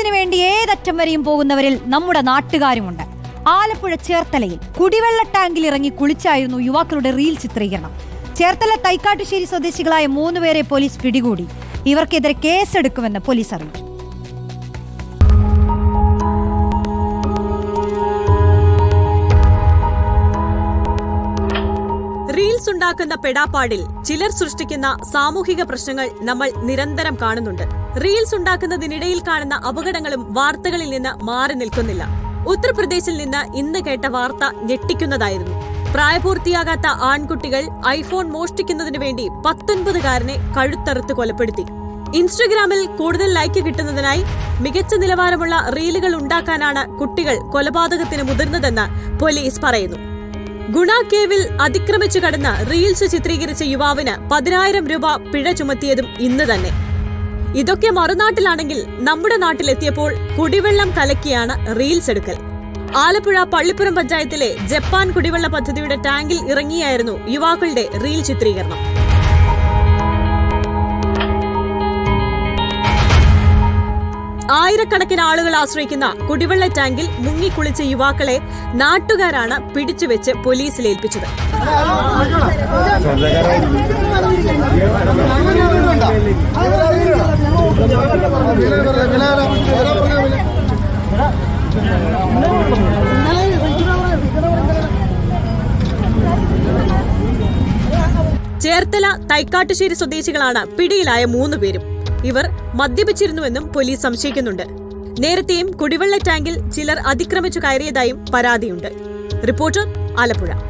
റീൽസിന് വേണ്ടി ഏതറ്റം വരെയും പോകുന്നവരിൽ നമ്മുടെ നാട്ടുകാരുമുണ്ട്. ആലപ്പുഴ ചേർത്തലയിൽ കുടിവെള്ള ടാങ്കിൽ ഇറങ്ങി കുളിച്ചായിരുന്നു യുവാക്കളുടെ റീൽ ചിത്രീകരണം. ചേർത്തല തൈക്കാട്ടുശ്ശേരി സ്വദേശികളായ മൂന്നുപേരെ പോലീസ് പിടികൂടി. ഇവർക്കെതിരെ കേസെടുക്കുമെന്ന് പോലീസ് അറിയിച്ചു. റീൽസ് ഉണ്ടാക്കുന്ന പെടാപ്പാടിൽ ചിലർ സൃഷ്ടിക്കുന്ന സാമൂഹിക പ്രശ്നങ്ങൾ നമ്മൾ നിരന്തരം കാണുന്നുണ്ട്. റീൽസ് ഉണ്ടാക്കുന്നതിനിടയിൽ കാണുന്ന അപകടങ്ങളും വാർത്തകളിൽ നിന്ന് മാറി നിൽക്കുന്നില്ല. ഉത്തർപ്രദേശിൽ നിന്ന് ഇന്ന് കേട്ട വാർത്ത ഞെട്ടിക്കുന്നതായിരുന്നു. പ്രായപൂർത്തിയാകാത്ത ആൺകുട്ടികൾ ഐഫോൺ മോഷ്ടിക്കുന്നതിനു വേണ്ടി പത്തൊൻപതുകാരനെ കഴുത്തറുത്ത് കൊലപ്പെടുത്തി. ഇൻസ്റ്റഗ്രാമിൽ കൂടുതൽ ലൈക്ക് കിട്ടുന്നതിനായി മികച്ച നിലവാരമുള്ള റീലുകൾ ഉണ്ടാക്കാനാണ് കുട്ടികൾ കൊലപാതകത്തിന് മുതിർന്നതെന്ന് പോലീസ് പറയുന്നു. ഗുണ കേവിൽ അതിക്രമിച്ചു കടന്ന റീൽസ് ചിത്രീകരിച്ച യുവാവിന് പതിനായിരം രൂപ പിഴ ചുമത്തിയതും ഇന്ന് തന്നെ. ഇതൊക്കെ മറുനാട്ടിലാണെങ്കിൽ നമ്മുടെ നാട്ടിലെത്തിയപ്പോൾ കുടിവെള്ളം കലക്കിയാണ് റീൽസ് എടുക്കൽ. ആലപ്പുഴ പള്ളിപ്പുറം പഞ്ചായത്തിലെ ജപ്പാൻ കുടിവെള്ള പദ്ധതിയുടെ ടാങ്കിൽ ഇറങ്ങിയായിരുന്നു യുവാക്കളുടെ റീൽ ചിത്രീകരണം. ആയിരക്കണക്കിന് ആളുകൾ ആശ്രയിക്കുന്ന കുടിവെള്ള ടാങ്കിൽ മുങ്ങിക്കുളിച്ച യുവാക്കളെ നാട്ടുകാരാണ് പിടിച്ചുവെച്ച് പോലീസിൽ ഏൽപ്പിച്ചത്. ചേർത്തല തൈക്കാട്ടുശ്ശേരി സ്വദേശികളാണ് പിടിയിലായ മൂന്ന് പേരും. ഇവർ മദ്യപിച്ചിരുന്നുവെന്നും പോലീസ് സംശയിക്കുന്നുണ്ട്. നേരത്തെയും കുടിവെള്ള ടാങ്കിൽ ചിലർ അതിക്രമിച്ചു കയറിയതായും പരാതിയുണ്ട്. റിപ്പോർട്ടർ ആലപ്പുഴ.